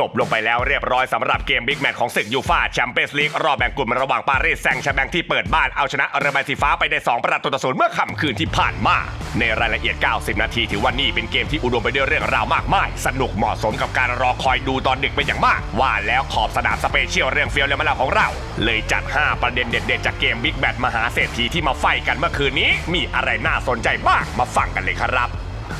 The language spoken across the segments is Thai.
จบลงไปแล้วเรียบร้อยสำหรับเกมบิ๊กแมตช์ของศึกยูฟาแชมเปี้ยนส์ลีกรอบแบ่งกลุ่มระหว่างปารีสแซงต์แชร์แบงที่เปิดบ้านเอาชนะเรอัลมาดริดสีฟ้าไปได้ 2 ประตูต่อศูนย์เมื่อค่ำคืนที่ผ่านมา ในรายละเอียด 90 นาทีถือว่านี่เป็นเกมที่อุดมไปด้วยเรื่องราวมากมาย สนุกเหมาะสมกับการรอคอยดูตอนดึกเป็นอย่างมาก ว่าแล้วขอบสนามสเปเชียลเรื่องเฟียวเลมาล้วของเรา เลยจัด 5 ประเด็นเด็ดๆจากเกมบิ๊กแมตช์มหาเศรษฐีที่มาไฟกันเมื่อคืนนี้ มีอะไรน่าสนใจบ้างมาฟังกันเลยครับ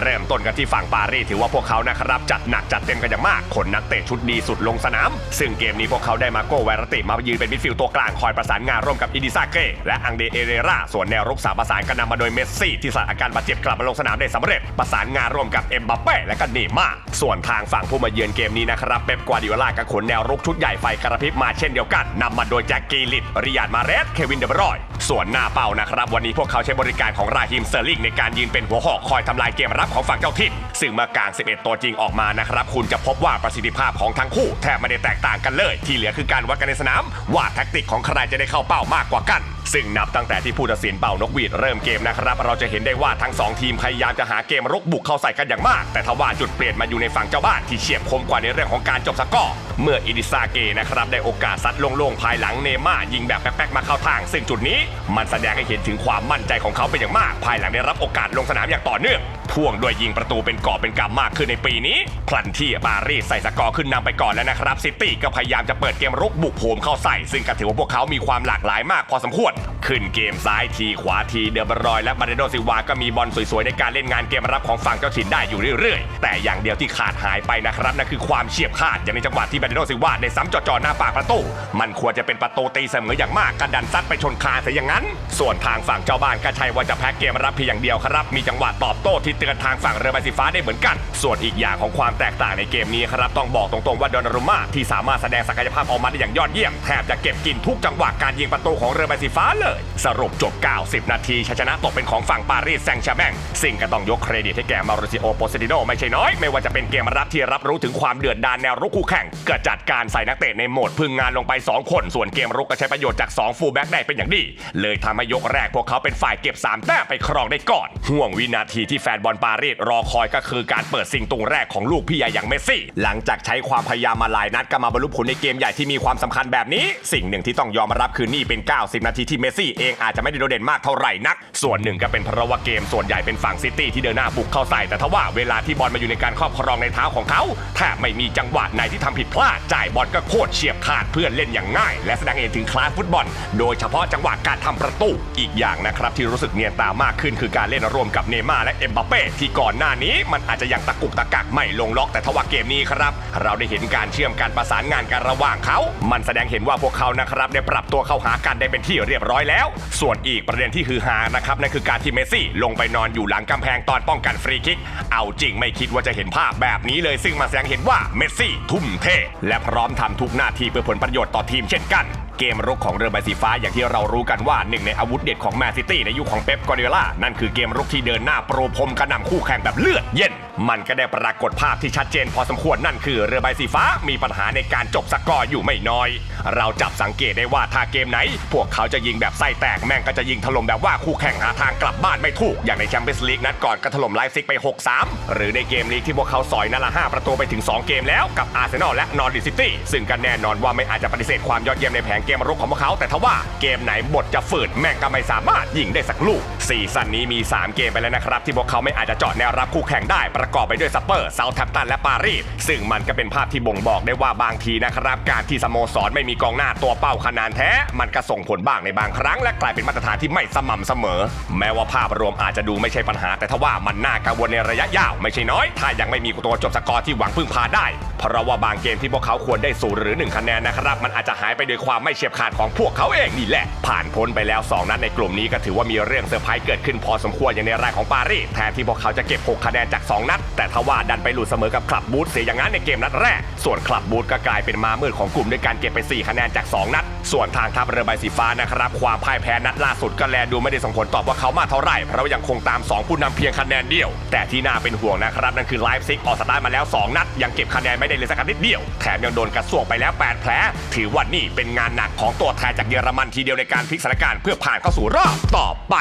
เริ่มต้นกันที่ฝั่งปารีสถือว่าพวกเขานะครับจัดหนักจัดเต็มกันอย่างมากขนนักเตะชุดดีสุดลงสนาม ซึ่งเกมนี้พวกเขาได้มาโกแวรติมายืนเป็นมิดฟิลด์ตัวกลางคอยประสานงานร่วมกับอิดิซาเก้และอังเดเอเรราส่วนแนวรุกสามประสานกันนำมาโดยเมสซี่ ที่สละอาการบาดเจ็บกลับมาลงสนามได้สำเร็จ ประสานงานร่วมกับเอ็มบัปเป้และก็นย์ม่าส่วนทางฝั่งผู้มาเยือนเกมนี้นะครับเป๊ปกวาดิโอลาก็ขนแนวรุกชุดใหญ่ไฟกระพริบมาเช่นเดียวกันนำมาโดยแจ็คกีลิตริยาดมาเรสเควินเดบรอยส่วนหน้าเป้านะครับวันนี้พวกเขาใช้บริการของราฮิมเซอร์ลิงในการยืนเป็นหัวหอกคอยทำลายเกมรับของฝั่งเจ้าถิ่นซึ่งเมื่อกลาง 11 ตัวจริงออกมานะครับ คุณจะพบว่าประสิทธิภาพของทั้งคู่แทบไม่ได้แตกต่างกันเลย ที่เหลือคือการวัดกันในสนาม ว่าแท็กติกของใครจะได้เข้าเป้ามากกว่ากัน ซึ่งนับตั้งแต่ที่ผู้ตัดสินเป่านกหวีดเริ่มเกมนะครับ เราจะเห็นได้ว่าทั้งสองทีมพยายามจะหาเกมรุกบุกเข้าใส่กันอย่างมาก แต่ทว่าจุดเปลี่ยนมาอยู่ในฝั่งเจ้าบ้านที่เฉียบคมกว่าในเรื่องของการจบสกอร์เมื่ออิดิซาเกนะครับได้โอกาสซัดโล่งๆภายหลังเนม่ายิงแบบแป๊กๆมาเข้าทาง ซึ่งจุดนี้มันแสดงให้เห็นถึงความมั่นใจของเขาเป็นอย่างมาก ภายหลังได้รับโอกาสลงสนามอย่างต่อเนื่องพ่วงด้วยยิงประตูเป็นกอบเป็นกำมากขึ้นในปีนี้พลันที่ปารีสใส่สกอร์ขึ้นนำไปก่อนแล้วนะครับซิตี้ก็พยายามจะเปิดเกมรุกบุกโหมเข้าใส่ ซึ่งก็ถือว่าพวกเขามีความหลากหลายมากพอสมควรขึ้นเกมซ้ายทีขวาทีเดอบรอย และมาเรโดซิวาก็มีบอลสวยๆ ในการเล่นงานเกมรับของฝั่งเจ้าถิ่นได้อยู่เรื่อยๆ แต่อย่างเดียวที่ขาดหายไปนะครับนั่นคือความเฉียบขาดอย่างในจังหวะที่มาเรโดซิวาได้ซ้ำจ่อๆหน้าปากประตู มันควรจะเป็นประตูตีเสมออย่างมากกระดันซัดไปชนคาซะอย่างนั้น ส่วนทางฝั่งเจ้าบ้านก็ใช่ว่าจะแพ้เกมรับเพียงอย่างเดียวครับ มีจังหวะตอบโต้ที่เตือนทางฝั่งเรือใบสีฟ้าได้เหมือนกัน ส่วนอีกอย่างของความแตกต่างในเกมนี้ครับต้องบอกตรงๆว่าดอนนารุมมาที่สามารถแสดงศักยภาพออกมาได้อย่างยอดเยี่ยมแทบจะเก็บกินทุกจังหวะการยิงประตูของเรือใบสีฟ้าเลย สรุปจบ 90 นาทีชัยชนะตกเป็นของฝั่งปารีสแซงต์แชร์แมงสิ่งก็ต้องยกเครดิตให้แก่มาริซิโอโปเซติโนไม่ใช่น้อย ไม่ว่าจะเป็นเกมรับที่รับรู้ถึงความเดือดดาลแนวรุกคู่แข่งก็จัดการใส่นักเตะในโหมดพึ่งงานลงไป 2 คน ส่วนเกมรุกก็ใช้ประโยชน์จาก 2 ฟูลแบ็กได้เป็นอย่างดีเลยทำให้ยกแรกพวกเขาเป็นฝ่ายเก็บ3แต้มไปครองได้ก่อน ห่วงวินาทีที่แฟนบอลปารีสรอคอยก็คือการเปิดซิงตุงแรกของลูกพี่ใหญ่อย่างเมสซี่ หลังจากใช้ความพยายามมาหลายนัดก็มาบรรลุผลในเกมใหญ่ที่มีความสำคัญแบบนี้ สิ่งหนึ่งที่ต้องยอมรับคือนี่เป็น 90 นาทีที่เมสซี่เองอาจจะไม่ได้โดดเด่นมากเท่าไหร่นัก ส่วนหนึ่งก็เป็นเพราะว่าเกมส่วนใหญ่เป็นฝั่งซิตี้ที่เดินหน้าบุกเข้าใส่แต่ทว่าเวลาที่บอลมาอยู่ในการครอบครองในเท้าของเขาแทบไม่มีจังหวะไหนที่ทำผิดพลาดจ่ายบอลก็โคตรเฉียบขาดเพื่อนเล่นอย่างง่าย และแสดงให้เห็นถึงคลาสฟุตบอล โดยเฉพาะจังหวะการทำประตูอีกอย่างนะครับที่รู้สึกเนียนตามากขึ้นคือการเล่นร่วมกับเนย์ม่าร์และเอ็มบัปเป้ที่ก่อนหน้านี้ มันอาจจะยังตะกุกตะกักไม่ลงล็อกแต่ทว่าเกมนี้ครับ เราได้เห็นการเชื่อมการประสานงานกันระหว่างเขา มันแสดงเห็นว่าพวกเขานะครับได้ปรับตัวเข้าหากันได้เป็นที่เรียบร้อยแล้ว ส่วนอีกประเด็นที่ฮือฮานะครับนั่นคือการที่เมสซี่ลงไปนอนอยู่หลังกำแพงตอนป้องกันฟรีคิก เอาจริงไม่คิดว่าจะเห็นภาพแบบนี้เลยซึ่งมันแสดงเห็นว่าเมสซี่ทุ่มเท และพร้อมทำทุกหน้าที่เพื่อผลประโยชน์ต่อทีมเช่นกันเกมรุกของเรือใบสีฟ้าอย่างที่เรารู้กันว่าหนึ่งในอาวุธเด็ดของแมนซิตี้ในยุคของเป๊ปกวาร์ดิโอลานั่นคือเกมรุกที่เดินหน้าโปรพรมกระหน่ำคู่แข่งแบบเลือดเย็นมันก็ได้ปรากฏภาพที่ชัดเจนพอสมควรนั่นคือเรือใบสีฟ้ามีปัญหาในการจบสกอร์อยู่ไม่น้อย เราจับสังเกตได้ว่าถ้าเกมไหน พวกเขาจะยิงแบบไส้แตกแม่งก็จะยิงถล่มแบบว่าคู่แข่งหาทางกลับบ้านไม่ถูก อย่างในแชมเปี้ยนส์ลีกนัดก่อนก็ถล่มไลฟ์ซิกไป 6-3 หรือในเกมลีกที่พวกเขาสอยนัดละ5ประตูไปถึง 2 เกมแล้วกับอาร์เซนอลและนอร์ดิซิตี้ซึ่งก็แน่นอนว่าไม่อาจจะปฏิเสธความยอดเยี่ยมในแผนเกมรุกของพวกเขา แต่ทว่าเกมไหนบทจะฝืดแม่งก็ไม่สามารถยิงได้สักลูกซีซั่นนี้มี 3 เกมไปแล้วนะครับที่พวกเขาไม่อาจจะเจาะแนวรับคู่แข่งได้ประกอบไปด้วยซัปเปอร์เซาท์แทมป์ตันและปารีสซึ่งมันก็เป็นภาพที่บ่งบอกได้ว่าบางทีนะครับ การที่สโมสรไม่มีกองหน้าตัวเป้าขนาดแท้ มันก็ส่งผลบ้างในบางครั้ง และกลายเป็นมาตรฐานที่ไม่สม่ำเสมอ แม้ว่าภาพรวมอาจจะดูไม่ใช่ปัญหา แต่ทว่ามันน่ากังวลในระยะยาวไม่ใช่น้อย ถ้ายังไม่มีตัวจบสกอร์ที่หวังพึ่งพาได้ เพราะว่าบางเกมที่พวกเขาควรได้ศูนย์หรือหนึ่งคะแนนนะครับ มันอาจจะหายไปโดยความไม่เฉียบขาดของพวกเขาเองนี่แหละ ผ่านพ้นไปแล้ว 2 นัดในกลุ่มนี้ก็ถือว่ามีเรื่องเซอร์ไพรส์เกิดขึ้นพอสมควรอย่างในรายของปารีสแทนที่พวกเขาจะเก็บ 6 คะแนนจาก 2นัด แต่ทว่าดันไปหลุดเสมอกับคลับบูธเสียอย่างนั้นในเกมนัดแรก ส่วนคลับบูธก็กลายเป็นมามืดของกลุ่มด้วยการเก็บไป 4 คะแนนจาก 2 นัด ส่วนทางทัพเรือใบสีฟ้านะครับ ความพ่ายแพ้นัดล่าสุดก็แลดูไม่ได้ส่งผลตอบว่าเขามาเท่าไหร่เพราะว่ายังคงตาม 2 ผู้นำเพียงคะแนนเดียว แต่ที่น่าเป็นห่วงนะครับนั่นคือไลฟ์ซิกออกสตาร์มาแล้ว 2 นัด ยังเก็บคะแนนไม่ได้เลยสักนิดเดียวแถมยังโดนกระซวกไปแล้ว 8 แผลถือว่านี่เป็นงานหนักของตัวแทนจากเยอรมันทีเดียวในการพลิกสถานการณ์เพื่อผ่านเข้าสู่รอบต่อไป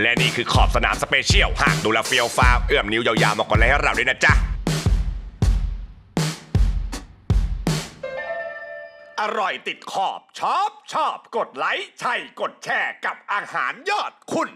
และนี่คือขอบสนามสเปเชียลหากดูแลเฟียวฟ้าเอื้อมนิ้วยาวๆมาก่อนเลยให้เราด้วยนะจ๊ะ อร่อยติดขอบชอบชอบกดไลค์ใช่กดแชร์กับอาหารยอดคุณ